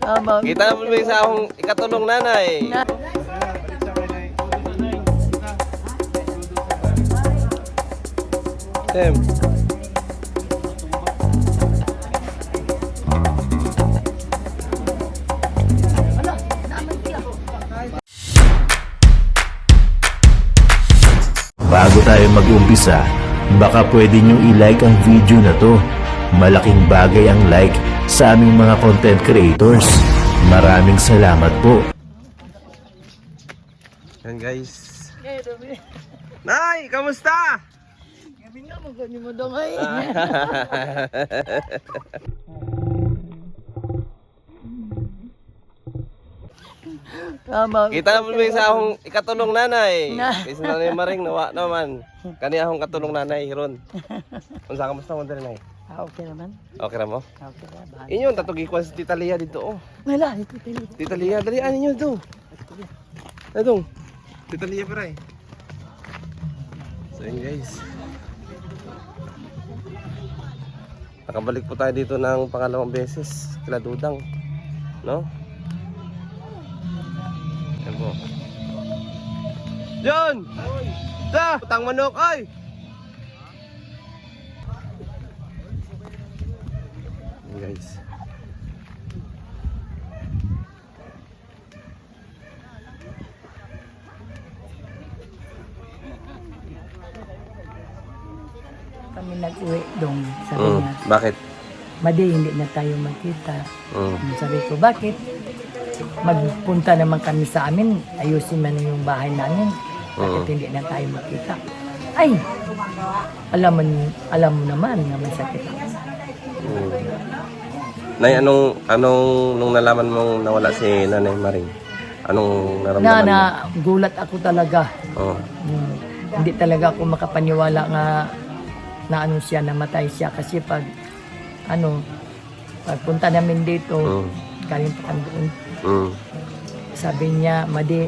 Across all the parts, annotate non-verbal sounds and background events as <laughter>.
Tama. Kita mo yung sa akong ikatulong nanay. Tem. Bago tayo mag-umpisa, baka pwede nyo i-like ang video na to. Malaking bagay ang like sa aming mga content creators. Maraming salamat po. Yan guys. Nay, kamusta? Kami nga magkano mo daw ay. <laughs> Tama. Kita mo yung sa akong ikatulong nanay. Na. Kasi nanay maring nawa naman. Kani akong katulong nanay ron. Unsa kamusta mo diri nay? Ah, okay naman. Okay ra mo? Okay na. Bahala. Inyo tatugi ko si Tita Lia dito oh. Wala, ito tali. Tita Lia, dali ano nyo do? Adong. Tita Lia pare. So yun guys. Nakabalik po tayo dito ng pangalawang beses. Kila Dudang. No? Yan po. John! Da! Putang manok ay! Guys. Kami nag-uwi dong. Sabi Mm. niya, Bakit? Madi, hindi na tayo magkita. Mm. Sabi ko, bakit? Magpunta naman kami sa amin, ayusin man yung bahay namin. Bakit Mm. hindi na tayo magkita? Ay! Alam mo, alam mo naman na may sakit ako. Mm. Nay, anong, anong, nung nalaman mong nawala si Nanay Maring? Anong Na, naramdaman na, mo? gulat ako talaga. Oh. Hmm. Hindi talaga ako makapaniwala nga na ano siya, namatay siya. Kasi pag, ano, pagpunta namin dito, Mm. galing pa kami doon, Mm. sabi niya, Madi,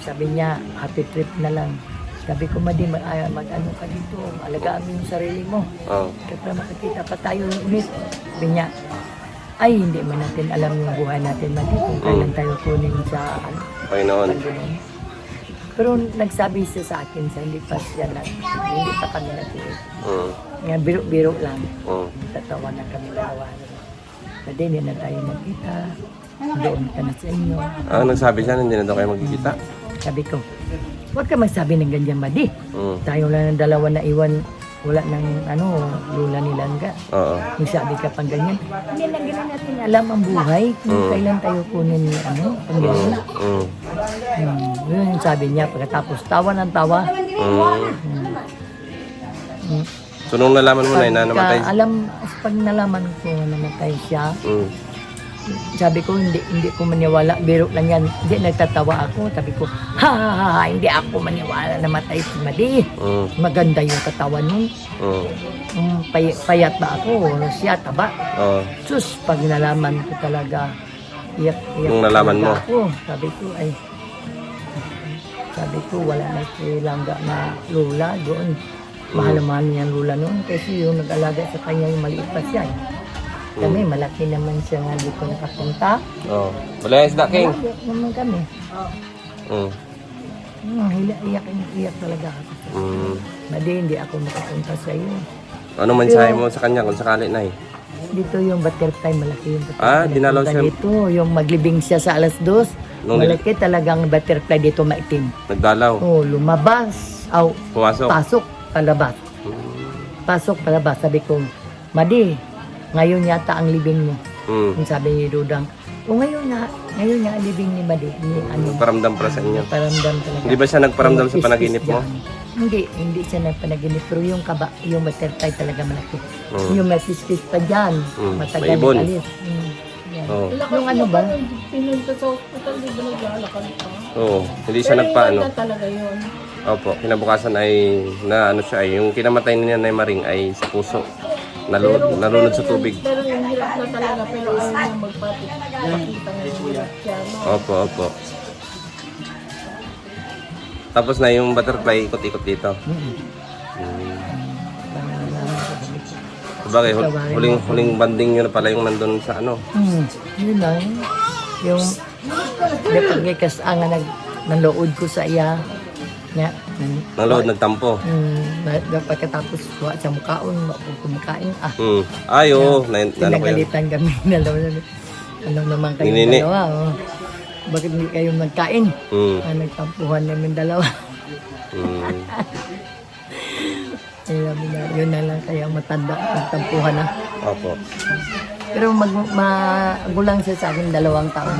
sabi niya, happy trip na lang. Sabi ko, Madi, mag, ah, mag-ano ka dito, alagaan mo yung sarili mo. Oh. Kaya makikita pa tayo ulit. Sabi niya, ay, hindi man natin alam yung buhay natin, Madi, kung kailan tayo kunin sa, ano, Panginoon. Panginoon. Pero nagsabi siya sa akin sa hindi pa siya nag, hindi pa kami nag Mm. Nga biro-biro lang. Mm. Tatawa na kami dalawa. Pwede hindi na tayo magkita. Doon ka na sa inyo. Ah, nagsabi siya, hindi na daw kayo magkikita. Sabi ko, huwag ka magsabi ng ganyan, Madi. Mm. Tayo lang ng dalawa na iwan. Wala ng ano, lula ni Langga. Oo. Kung sabi ka pang ganyan, hindi lang ganun natin alam ang buhay. Kung Mm. kailan tayo kunin ni ano, Panginoon. Mm. Hmm, yun yung sabi niya pagkatapos tawa ng tawa. Mm. Hmm. So, nung nalaman mo na na namatay alam, pag nalaman ko na namatay siya, Mm. Sabi ko hindi hindi ko maniwala, biro lang yan. Hindi nagtatawa ako, sabi ko, ha ha ha, ha, hindi ako maniwala na namatay si Madi. Mm. Maganda yung katawan nun. Mm. Um, pay, payat ba ako, siya, taba. Oo. Sus, pag nalaman ko talaga, iyak, iyak Nung nalaman mo? Ako. Sabi ko, ay, sabi ko, wala na si Langga na lula doon. Mahal na mahal niya lula noon kasi yung nag-alaga sa kanya yung maliit pa siya. eh. Kami, malaki naman siya nga dito nakapunta. Oo. Wala yung isda, King. Iyak naman kami. Mm. Hmm, hila, iyak, iyak talaga ako. Mm. Madi, hindi ako makapunta sa iyo. Anong mensahe mo sa kanya kung sakali na eh? Dito yung butterfly, malaki yung butterfly. Ah, dinalaw siya. Dito, yung maglibing siya sa alas dos. Nung malaki talagang butterfly dito maitim. Nagdalaw. Oh, lumabas. Aw, Pumasok. pasok, palabas. Pasok, palabas. Sabi ko, Madi, ngayon yata ang libing mo. Mm. Yung sabi ni Dudang, o ngayon nga, ngayon nga ang libing ni Madi. Ni, ano, Paramdam para sa inyo. paramdam talaga. Hindi ba siya nagparamdam sa panaginip mo? Hindi, hindi siya nagpanaginip. Pero yung kaba, yung butterfly talaga malaki. Mm. Yung may pispis pa dyan, Mm, matagal may ibon. alis. Mm, yan. Oo. Yung ano ba? Pinunta sa hospital, di ba naglalakad pa? Oo. Hindi siya nagpaano. Pero talaga yun. Opo. Kinabukasan ay na ano siya ay yung kinamatay niya na Maring ay sa puso. Nalunod, nalunod sa tubig. Pero yung hirap na talaga, pero ayaw niya magpapit. Pakita nga yung hirap siya, no? Opo, opo. Tapos na yung butterfly ikot-ikot dito. Mm. Mm. Parang Sabagay, hul- huling, huling banding nyo na pala yung nandun sa ano. Hmm, yun lang. Yung dapat ngay kasanga nag nalood ko sa iya. Hmm, Nang load, nagtampo. hmm, na- na- pagkatapos wa sa mukhaon, wa ko kumakain. Ah, Hmm. Ay, oo. Na, yun. pinagalitan kami <laughs> dalawa. Ano naman kayo Ninini. dalawa? Oh. Bakit hindi kayo nagkain? Hmm. Ah, nagtampuhan namin dalawa. Hmm. <laughs> Kaya sabi na, yun na lang kaya matanda, nagtampuhan na. Opo. Pero mag, magulang siya sa akin dalawang taon.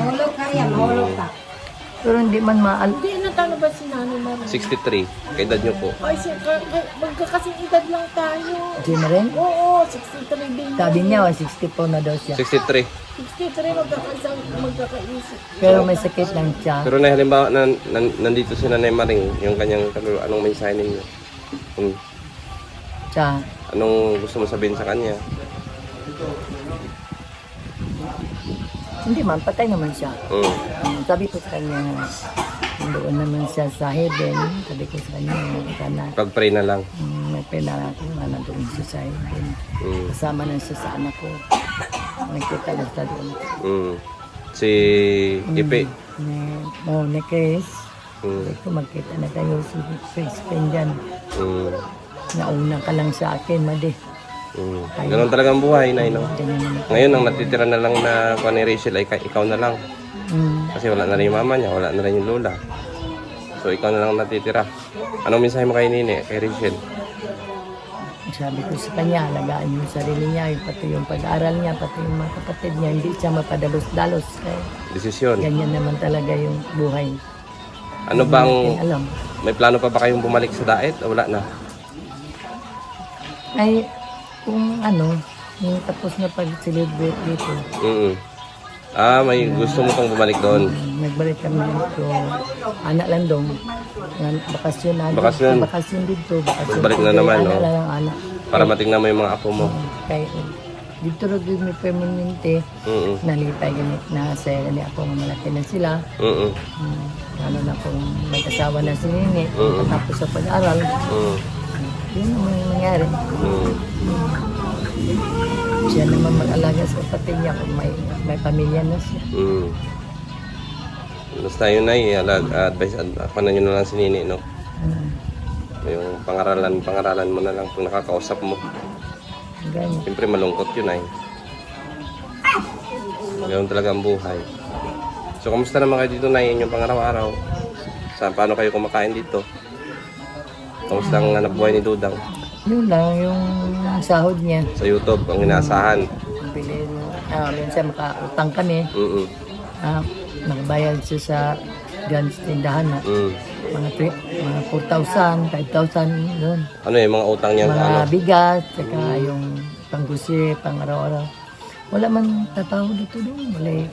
Pero hindi man maal... Hindi, natalo ba si Nanay Marie? 63. Kaedad nyo po. Ay, si, ka, ka, magkakasing edad lang tayo. Di na rin? Oo, 63 din. Sabi niya, oh, 64 na daw siya. 63. 63 magkakaisang magkakaisip. Pero may sakit lang siya. Pero na halimbawa na, nan, nandito si Nanay Maring, yung kanyang kaluluwa, anong mensahe ninyo? Hmm. siya. Anong gusto mo sabihin sa kanya? Hindi man, patay naman siya. Hmm. Um, sabi ko sa kanya, doon naman siya sa heaven. Sabi ko sa kanya, sana Pag-pray na lang. um, may pera ako na nandoon siya sa heaven. Hmm. Kasama na siya sa anak ko. Nakita na siya doon. Hmm. Si Ipe. Ni, oh, ni Chris. Hmm. Sabi ko, magkita na tayo si Chris Penjan. Hmm. Nauna ka lang sa akin, Madi. Hmm. Ganun talaga ang buhay, Nay, no? Ngayon, ang natitira na lang na kuha ni Rachel ay ka- ikaw na lang. Mm. Kasi wala na rin yung mama niya, wala na rin yung lola. So, ikaw na lang natitira. Anong mensahe mo kay Nini, kay Rachel? Sabi ko sa kanya, alagaan yung sarili niya, yung pati yung pag-aaral niya, pati yung mga kapatid niya, hindi siya mapadalos-dalos. Eh, Desisyon. ganyan naman talaga yung buhay. Ano bang, alam. may plano pa ba kayong bumalik sa daet o wala na? Ay, kung ano, yung tapos na pag-celebrate dito, Mm Ah, may gusto mo pang bumalik doon. nagbalik kami dito, anak lang dong, nga- bakasyon na. Bakasyon. Bakasyon dito, bakasyon. Magbalik na dito, naman, Anak no? lang ang anak. Para matingnan mo yung mga apo mo. Kay, dito rin din may permanente, Mm nalipay ganit na sa ni ako malaki na sila. Mm Hmm, ano na kung may kasawa na si Nini, Mm. tapos sa pag-aral, Mm yun naman yung nangyari. Mm Siya naman mag-alaga sa kapatid niya kung may, may pamilya na siya. Mm. Basta yun ay alag, advice, ad, ako na yun na lang si Nini, no? Hmm, Yung pangaralan, pangaralan mo na lang kung nakakausap mo. ganyan. Siyempre malungkot yun ay. Ganun talaga ang buhay. So, kamusta naman kayo dito na inyong pangaraw-araw? Sa paano kayo kumakain dito? Kamusta ang hanap buhay ni Dudang? Yun lang yung sahod niya. Sa YouTube, ang inaasahan. Bili, ah, minsan makautang kami. Mm Ah, nakabayad siya sa guns tindahan na mm. mga, tri- mga 4,000, 5,000, yun. Ano yung mga utang niya? mga Ano? bigas, saka yung panggusi, pang araw-araw. Wala man tataw dito doon. Wala eh.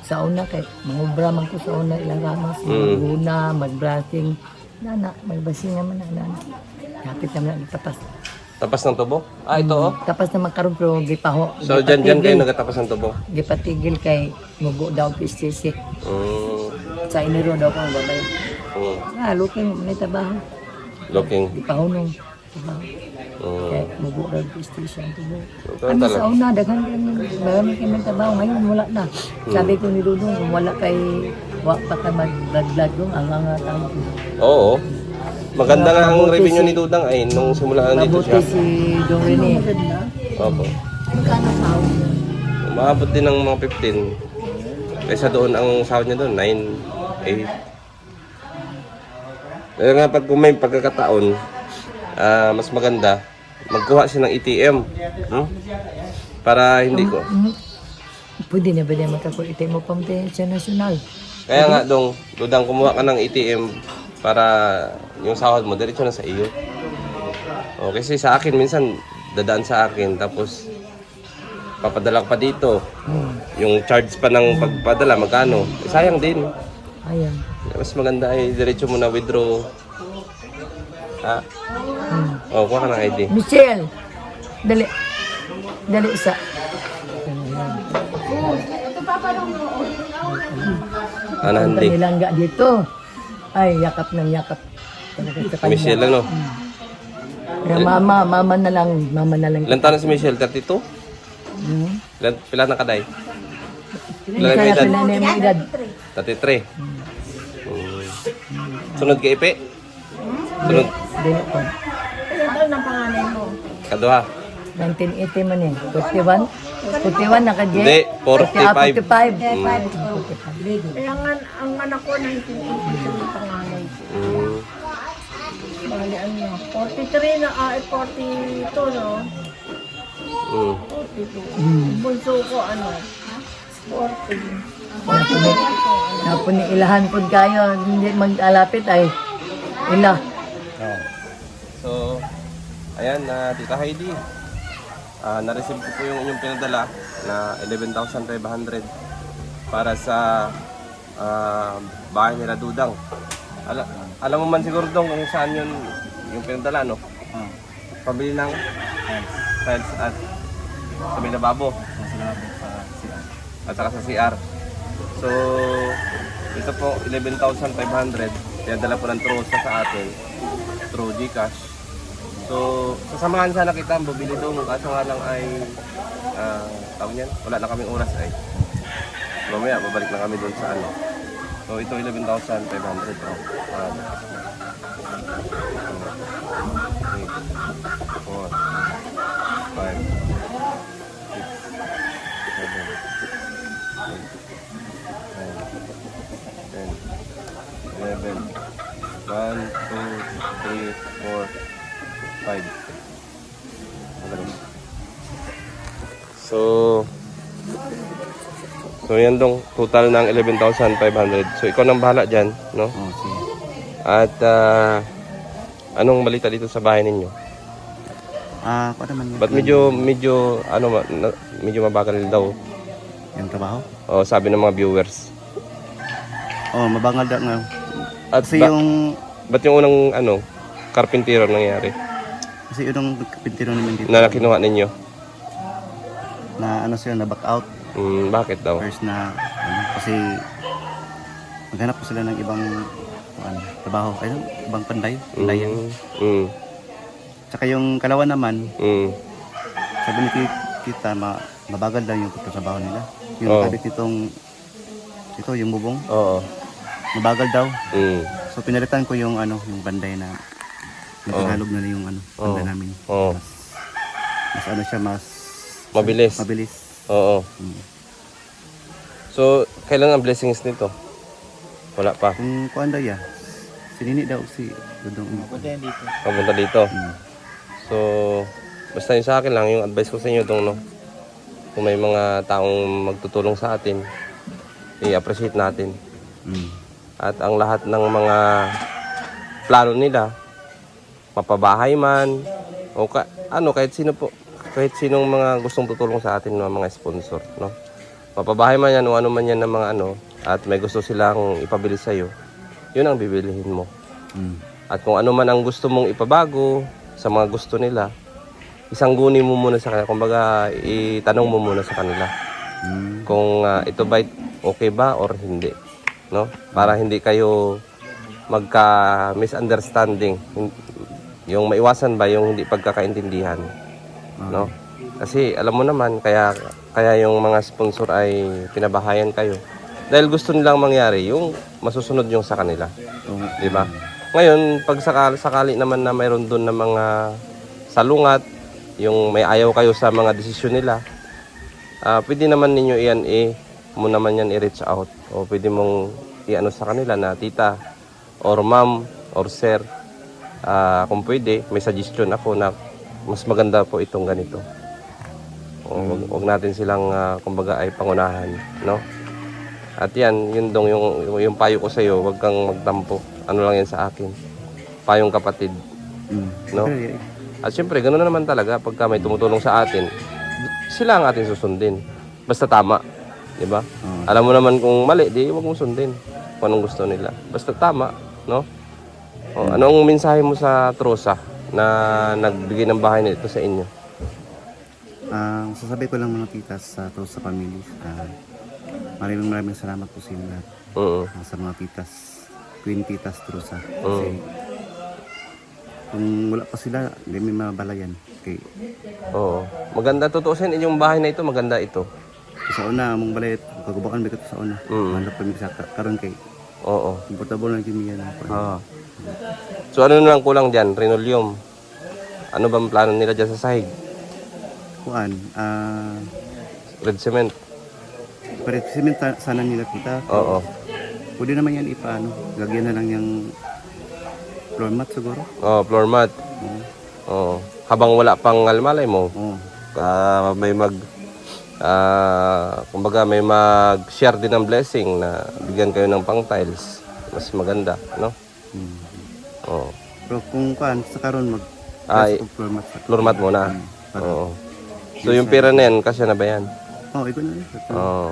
sa una kay mangubra man ko sa una ilang ramas, Mm. maguna, mag-brushing. Nana, magbasing naman na nana. Kapit naman ang tapas. Tapas ng tubo? Ah, ito oh. Tapas na magkaroon pero gipaho. So, dyan, dyan kayo nagatapas ng tubo? gipatigil kay mubo daw PCC. Mm. Sa iniro daw ko ang babay. Mm. Ah, looking, may trabaho. Looking. Gipaho nung daw PCC ang tubo. Ito Ano sa una, daghan kami, marami kami trabaho. Ngayon, wala na. Sabi ko ni Dudong, kung wala kay, wa pa ka mag-vlog dong, ang nga tao. Oo. Maganda nga ang Mabuti revenue si- ni Dudang ay nung simula nandito Mabuti siya. si Dong Rene. Opo. Magkano sahod? Maabot din ng mga 15. Kaysa doon ang sahod niya doon, 9, 8. Kaya nga pag kung may pagkakataon, ah, mas maganda, magkuha siya ng ATM. Hmm? Para hindi ko. Hmm? Pwede na ba niya makakulitin mo pang sa nasyonal? Kaya nga dong, Dudang kumuha ka ng ATM para yung sahod mo, diretso na sa iyo. O, kasi sa akin, minsan, dadaan sa akin, tapos papadala pa dito. Hmm. Yung charge pa ng pagpadala, magkano? Eh, sayang din. Ayan. Mas maganda ay diretso mo na withdraw. Ha? Hmm. O, kuha ka ng ID. Michelle! Dali. Dali sa... Ana, Punta hindi. nilangga dito. Ay, yakap ng yakap. Michelle, ano? Kaya mama, mama na lang, mama na lang. Ilan taon si Michelle? 32? Hmm? Ilan, pila na kaday? Pila na edad? pila na yung edad. 33. Mm. Sunod kay Ipe? Sunod. Dili ko. Ilan taon ang panganay mo? Kaduha. 1980 man eh. 41? 41 na ka, Jay? Hindi, 45. 45. Mm. Kaya nga, ang anak ko 1982 yung panganay. Mm. Bali ano, 43 na, ah, eh, 42 no? Mm. 42. Bunso ko ano, 40. Napo ni ilahan po kayo, hindi mag-alapit ay ila. Ayan na Tita Heidi. Ah, na-receive ko po yung inyong pinadala na 11,500 para sa ah, bahay nila Dudang. Ala, alam mo man siguro dong kung saan yun yung pinadala, no? Pabili ng tiles at sa may lababo. At saka sa CR. So, ito po, 11,500. Pinadala po ng Trosa sa atin through Gcash. So, sasamahan sana kita ang bumili doon. Kaso nga lang ay, ah, tawag niyan, wala na kaming oras ay. Mamaya, babalik na kami doon sa ano. So, ito 11,500. Oh. Two, three, four, five, six, seven, eight, nine, ten, eleven, one, two, three, four, five. Magaling. So, so yan dong total ng 11,500. So ikaw nang bahala dyan, no? Oh, sige. At ah, anong balita dito sa bahay ninyo? Ah, ako naman Ba't medyo, medyo, ano, ma- na- medyo mabagal daw? yung trabaho. O, sabi ng mga viewers. Oh, mabangal daw nga. At Kasi ba- yung ba't yung unang, ano, karpintero nangyari? Kasi yung kapintero namin dito Na kinuha ninyo? na ano sila na back out Hmm, bakit daw? first na ano, kasi maghanap po sila ng ibang ano, trabaho ayun ibang panday pandayan Mm, mm, tsaka yung kalawa naman mm. sabi ni Ki- kita ma, mabagal lang yung pagtatrabaho nila yung Oo. kabit nitong ito yung bubong Oo. mabagal daw Mm. so pinalitan ko yung ano yung banday na nagtagalog na yung ano Oo. banda namin Oo. mas ano siya mas Mabilis. mabilis Oo. Mm. So, kailan ang blessings nito? Wala pa. Kung kuan daw ya, sinini daw si Dudong. Papunta dito. Mm. So, basta yun sa akin lang, yung advice ko sa inyo dong, no? Kung may mga taong magtutulong sa atin, i-appreciate natin. Mm. At ang lahat ng mga plano nila, mapabahay man, o ka, ano, kahit sino po, kahit sinong mga gustong tutulong sa atin, no, mga sponsor, no? Mapabahay man yan o ano man yan ng mga ano, at may gusto silang ipabili sa'yo, yun ang bibilihin mo. Mm. At kung ano man ang gusto mong ipabago sa mga gusto nila, isang guni mo muna sa kanila. Kumbaga, itanong mo muna sa kanila Mm. kung ah, ito ba okay ba or hindi. No? Para hindi kayo magka misunderstanding. Yung maiwasan ba yung hindi pagkakaintindihan. No? Kasi alam mo naman kaya kaya yung mga sponsor ay pinabahayan kayo. Dahil gusto nilang mangyari yung masusunod yung sa kanila. Di ba? Ngayon, pag sakali, sakali naman na mayroon doon na mga salungat, yung may ayaw kayo sa mga desisyon nila, ah pwede naman ninyo iyan eh, mo naman yan i-reach out. O pwede mong i-ano sa kanila na tita, or ma'am, or sir, ah kung pwede, may suggestion ako na mas maganda po itong ganito. O, wag, wag natin silang, ah, kumbaga, ay pangunahan, no? At yan, yun dong yung, yung, payo ko sa'yo, wag kang magtampo. Ano lang yan sa akin. Payong kapatid. Mm. No? <laughs> At syempre, ganoon na naman talaga pagka may tumutulong sa atin, sila ang atin susundin. Basta tama. Di ba? Oo. Alam mo naman kung mali, di wag mong sundin kung anong gusto nila. Basta tama, no? O, anong mensahe mo sa Trosa na nagbigay ng bahay nito sa inyo? Ang sasabi ko lang mga tita sa to sa family. ah, maraming maraming salamat po sa inyo lahat. Oo. ah, sa mga titas, Queen Titas Trusa. Kasi Kung wala pa sila, hindi may mabalayan. Kay Oo. Maganda tutuusin yung bahay na ito, maganda ito. sa una, mong balay, kagubakan ba ito sa una. Mm. Manap kami sa ka- karon kay Oo. komportable na kami yan. Ah. So ano na lang kulang diyan? Linoleum. Ano bang plano nila diyan sa sahig? Kuan, ah, Red cement. pero cement sana nila kita. Oo. Pwede naman yan ipaano, lagyan na lang yung floor mat siguro. Oh, floor mat. Oo. Oo. Habang wala pang almalay mo, Oo. ah, may mag ah, kumbaga may mag-share din ng blessing na bigyan kayo ng pang tiles. Mas maganda, no? Mm. Oo. Pero kung kuan, sa karon mag Ay. floor mat. sa- Floor mat muna. Mm, para- Oo. So yung pera na yan, kasya na ba yan? Oh, ikaw na. ito. Oo.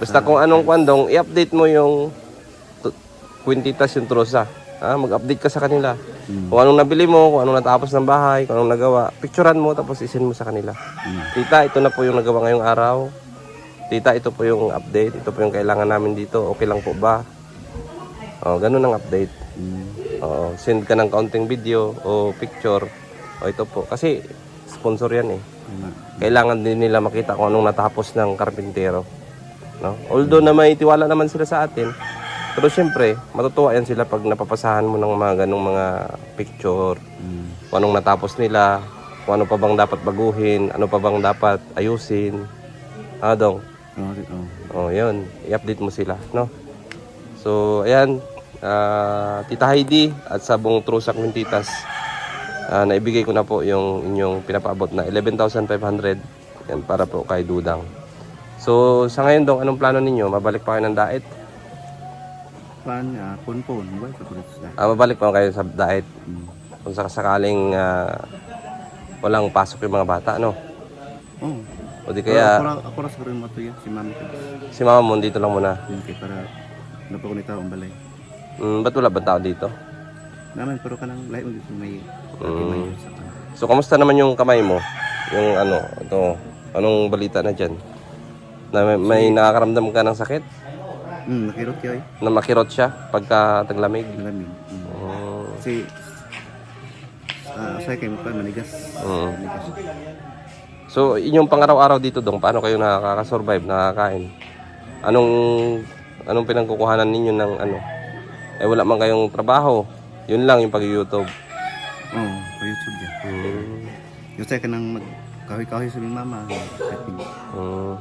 Basta kung anong kwandong, i-update mo yung tu- kwintitas yung trusa. Ah, mag-update ka sa kanila. Mm. Kung anong nabili mo, kung anong natapos ng bahay, kung anong nagawa, picturean mo tapos isend mo sa kanila. Mm. Tita, ito na po yung nagawa ngayong araw. Tita, ito po yung update. Ito po yung kailangan namin dito. Okay lang po ba? Oh, ganun ang update. Oo, send ka ng counting video o picture. O ito po. Kasi sponsor yan eh. Kailangan din nila makita kung anong natapos ng karpintero. No? Although na may tiwala naman sila sa atin, pero siyempre, matutuwa yan sila pag napapasahan mo ng mga ganong mga picture, kung anong natapos nila, kung ano pa bang dapat baguhin, ano pa bang dapat ayusin. Ah, dong. Oh. Oh, yun. I-update mo sila, no? So, ayan. Ah, Tita Heidi at sa buong Trusak Mintitas, ah, naibigay ko na po yung inyong pinapaabot na 11,500 yan para po kay Dudang. So, sa ngayon dong, anong plano ninyo? Mabalik pa kayo ng. Wala sa kulit sila. Ah, mabalik pa kayo sa daet Mm. kung sakaling ah, walang pasok yung mga bata, no? Oh. O di Kaya, ako, ako siguro yung matuya, si mami ko. si mama mo dito lang muna. Okay, para napakunita akong balay. Mm, ba't wala ba tao dito? Naman, pero kanang lahat mo dito may Mm. So, kamusta naman yung kamay mo? Yung ano, ito, anong balita na dyan? Na may, may nakakaramdam ka ng sakit? Hmm, nakirot kayo eh. Na makirot siya pagka taglamig? Malamig. Mm, Kasi, ah, asay kayo pa, manigas. mm. Manigas. So, inyong pangaraw-araw dito dong, paano kayo nakaka-survive, nakakain? Anong, anong pinangkukuhanan ninyo ng ano? Eh, wala man kayong trabaho. Yun lang yung pag-YouTube. Oo, oh, sa YouTube yan. Mm, Yung sa'yo ka nang magkahoy-kahoy sa mga mama. Happy. mm.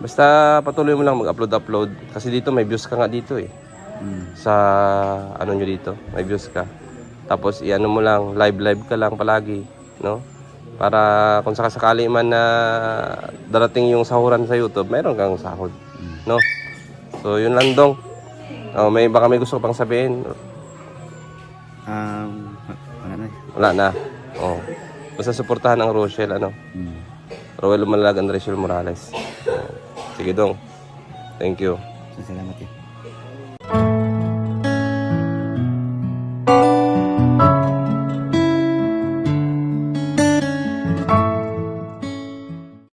Basta patuloy mo lang mag-upload-upload. Kasi dito may views ka nga dito eh. Hmm. sa ano nyo dito, may views ka. Tapos iano mo lang, live live ka lang palagi, no? Para kung sakasakali man na darating yung sahuran sa YouTube, meron kang sahod, no? So yun lang dong. Oh, may baka may gusto ka pang sabihin. Um, wala na. Wala na. Oh. Basta suportahan ang Rochelle ano. Hmm. Roel Umalag and Rachel Morales. Oh. Sige dong. Thank you. Salamat eh.